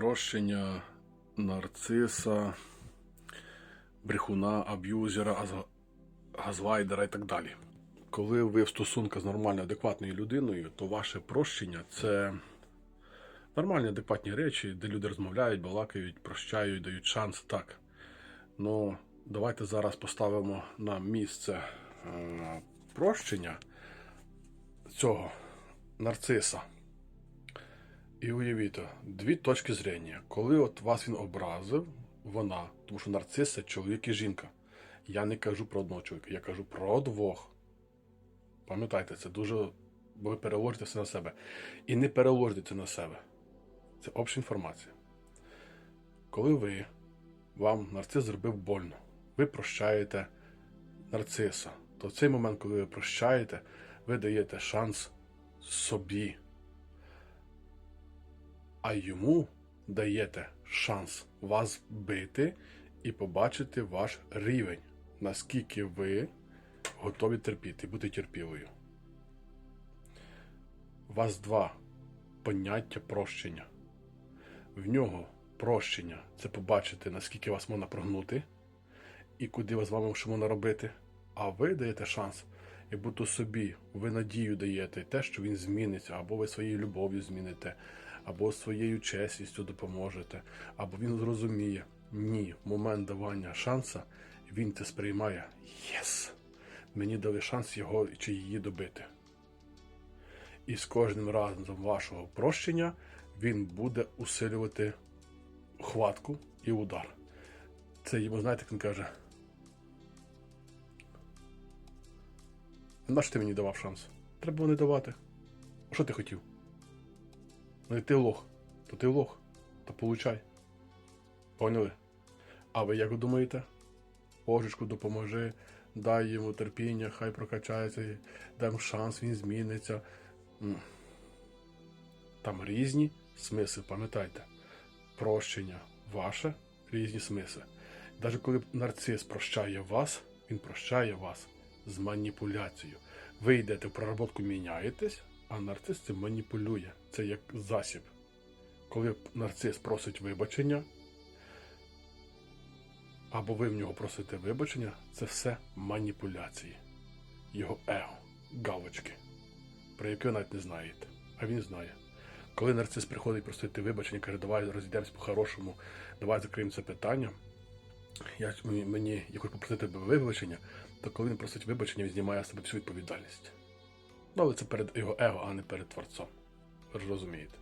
прощення нарциса, брехуна, аб'юзера, аз- газлайдера і так далі. Коли ви в стосунках з нормальною, адекватною людиною, то ваше прощення це нормальні, адекватні речі, де люди розмовляють, балакають, прощають, дають шанс, так. Ну, давайте зараз поставимо на місце е, прощення цього нарциса. І уявіть, дві точки зрення. Коли от вас він образив, вона, тому що нарцис це чоловік і жінка. Я не кажу про одного чоловіка, я кажу про двох. Пам'ятайте, це дуже. Бо ви переложите все на себе. І не переложите це на себе. Це обща інформація. Коли ви, вам нарцис зробив больно, ви прощаєте нарциса, то в цей момент, коли ви прощаєте, ви даєте шанс собі а йому даєте шанс вас бити і побачити ваш рівень, наскільки ви готові терпіти, бути терпілою. У вас два поняття прощення. В нього прощення це побачити, наскільки вас можна прогнути і куди вас з вами можна робити. А ви даєте шанс, як будто собі, ви надію даєте те, що він зміниться, або ви своєю любов'ю зміните, або своєю чесністю допоможете, або він зрозуміє. Ні, момент давання шанса він це сприймає. Єс! Мені дали шанс його чи її добити. І з кожним разом вашого прощення він буде усилювати хватку і удар. Це йому, знаєте, він каже. На ти мені давав шанс? Треба було не давати. Що ти хотів? Ну і ти лох, то ти лох, то получай. Поняли? А ви як думаєте? Божечку допоможи, дай йому терпіння, хай прокачається, йому шанс, він зміниться. Там різні смисли, пам'ятайте. Прощення ваше, різні смисли. Навіть коли нарцис прощає вас, він прощає вас з маніпуляцією. Ви йдете в проработку, міняєтесь, а нарцис цим маніпулює. Це як засіб. Коли нарцис просить вибачення, або ви в нього просите вибачення, це все маніпуляції. Його его, галочки, про які ви навіть не знаєте. А він знає. Коли нарцис приходить просити вибачення, каже, давай розійдемось по-хорошому, давай закриємо це питання. Я, мені, я хочу попросити вибачення, то коли він просить вибачення, він знімає з себе всю відповідальність. Але це перед його его, а не перед творцом. Ви ж розумієте.